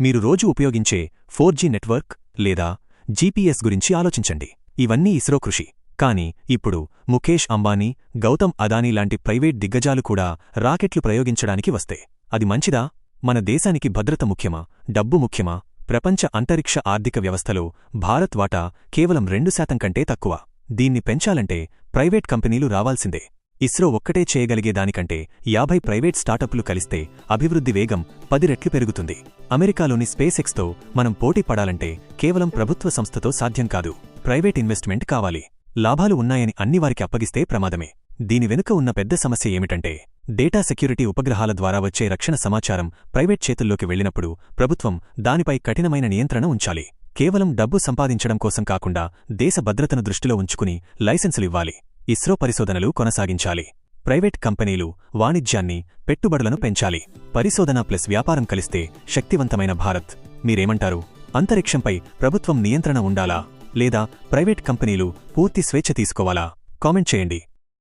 మీరు రోజు ఉపయోగించే ఫోర్ నెట్వర్క్ లేదా జీపీఎస్ గురించి ఆలోచించండి. ఇవన్నీ ఇస్రో కృషి. కాని ఇప్పుడు ముఖేష్ అంబానీ గౌతమ్ అదానీ లాంటి ప్రైవేట్ దిగ్గజాలు కూడా రాకెట్లు ప్రయోగించడానికి వస్తే అది మంచిదా? మన దేశానికి భద్రత ముఖ్యమా? డబ్బు ముఖ్యమా? ప్రపంచ అంతరిక్ష ఆర్థిక వ్యవస్థలో భారత్ వాటా కేవలం రెండు శాతం కంటే తక్కువ. దీన్ని పెంచాలంటే ప్రైవేట్ కంపెనీలు రావాల్సిందే. ఇస్రో ఒక్కటే చేయగలిగేదానికంటే యాభై ప్రైవేట్ స్టార్టప్లు కలిస్తే అభివృద్ధి వేగం పది రెట్లు పెరుగుతుంది. అమెరికాలోని స్పేస్ ఎక్స్తో మనం పోటీ పడాలంటే కేవలం ప్రభుత్వ సంస్థతో సాధ్యం కాదు. ప్రైవేట్ ఇన్వెస్ట్మెంట్ కావాలి. లాభాలు ఉన్నాయని అన్ని వారికి అప్పగిస్తే ప్రమాదమే. దీని వెనుక ఉన్న పెద్ద సమస్య ఏమిటంటే డేటా సెక్యూరిటీ ఉపగ్రహాల ద్వారా వచ్చే రక్షణ సమాచారం ప్రైవేట్ చేతుల్లోకి వెళ్ళినప్పుడు ప్రభుత్వం దానిపై కఠినమైన నియంత్రణ ఉంచాలి. కేవలం డబ్బు సంపాదించడం కోసం కాకుండా దేశ భద్రతను దృష్టిలో ఉంచుకుని లైసెన్సులివ్వాలి ఇస్రో పరిశోధనలు కొనసాగించాలి. ప్రైవేట్ కంపెనీలు వాణిజ్యాన్ని పెట్టుబడులను పెంచాలి. పరిశోధన ప్లస్ వ్యాపారం కలిస్తే శక్తివంతమైన భారత్. మీరేమంటారు? అంతరిక్షంపై ప్రభుత్వం నియంత్రణ ఉండాలా? లేదా ప్రైవేట్ కంపెనీలు పూర్తి స్వేచ్ఛ తీసుకోవాలా? కామెంట్ చేయండి.